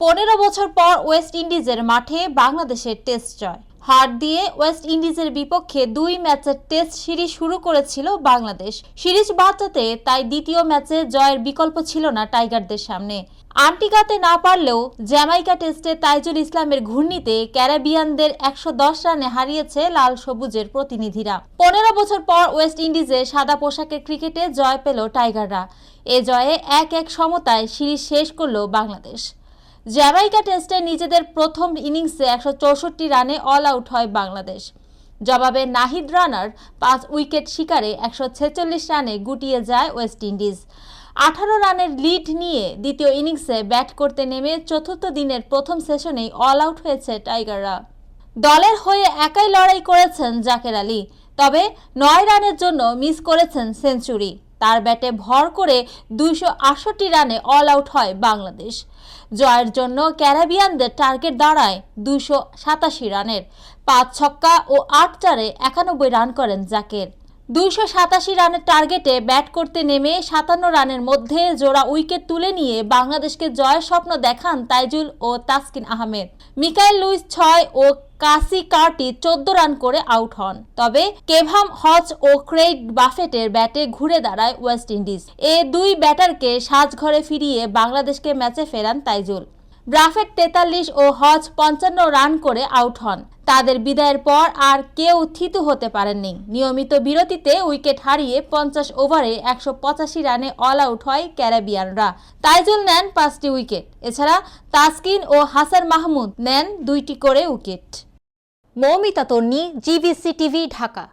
পনেরো বছর পর ওয়েস্ট ইন্ডিজের মাঠে বাংলাদেশের টেস্ট জয়। হার দিয়ে ওয়েস্ট ইন্ডিজের বিপক্ষে দুই ম্যাচের টেস্ট সিরিজ শুরু করেছিল বাংলাদেশ। সিরিজ বাঁচাতে তাই দ্বিতীয় ম্যাচে জয়ের বিকল্প ছিল না টাইগারদের সামনে। আন্টিগাতে না পারলেও জ্যামাইকা টেস্টে তাইজুল ইসলামের ঘূর্ণিতে ক্যারাবিয়ানদের একশো দশ রানে হারিয়েছে লাল সবুজের প্রতিনিধিরা। পনেরো বছর পর ওয়েস্ট ইন্ডিজে সাদা পোশাকের ক্রিকেটে জয় পেল টাইগাররা। এ জয়ে এক এক সমতায় সিরিজ শেষ করল বাংলাদেশ। জ্যামাইকা টেস্টে নিজেদের প্রথম ইনিংসে একশো চৌষট্টি রানে অল আউট হয় বাংলাদেশ। জবাবে নাহিদ রানার পাঁচ উইকেট শিকারে একশো ছেচল্লিশ রানে গুটিয়ে যায় ওয়েস্ট ইন্ডিজ। আঠারো রানের লিড নিয়ে দ্বিতীয় ইনিংসে ব্যাট করতে নেমে চতুর্থ দিনের প্রথম সেশনেই অল আউট হয়েছে টাইগাররা। দলের হয়ে একাই লড়াই করেছেন জাকের আলী, তবে নয় রানের জন্য মিস করেছেন সেঞ্চুরি। তার ব্যাটে ভর করে দুইশো আটষট্টি রানে অল আউট হয় বাংলাদেশ। জয়ের জন্য ক্যারাবিয়ানদের টার্গেট দাঁড়ায় দুইশো সাতাশি রানের। পাঁচ ছক্কা ও আট চারে একানব্বই রান করেন জাকের। দুইশো সাতাশি রানের টার্গেটে ব্যাট করতে নেমে সাতান্ন রানের মধ্যে জোড়া উইকেট তুলে নিয়ে বাংলাদেশকে জয়ের স্বপ্ন দেখান তাইজুল ও তাসকিন আহমেদ। মিকাইল লুইস ছয় ও কাসি কার্টি চোদ্দ রান করে আউট হন। তবে কেভাম হজ ও ক্রেইগ বাফেটের ব্যাটে ঘুরে দাঁড়ায় ওয়েস্ট ইন্ডিজ। এ দুই ব্যাটারকে সাজঘরে ফিরিয়ে বাংলাদেশকে ম্যাচে ফেরান তাইজুল। ব্রাফেট তেতাল্লিশ ও হজ পঞ্চান্ন রান করে আউট হন। তাদের বিদায়ের পর আর কেউ থিতু হতে পারেননি। নিয়মিত বিরতিতে উইকেট হারিয়ে পঞ্চাশ ওভারে একশো পঁচাশি রানে অল আউট হয় ক্যারাবিয়ানরা। তাইজুল নেন পাঁচটি উইকেট। এছাড়া তাসকিন ও হাসান মাহমুদ নেন দুইটি করে wicket. Moumita Tonni, GBC TV, Dhaka.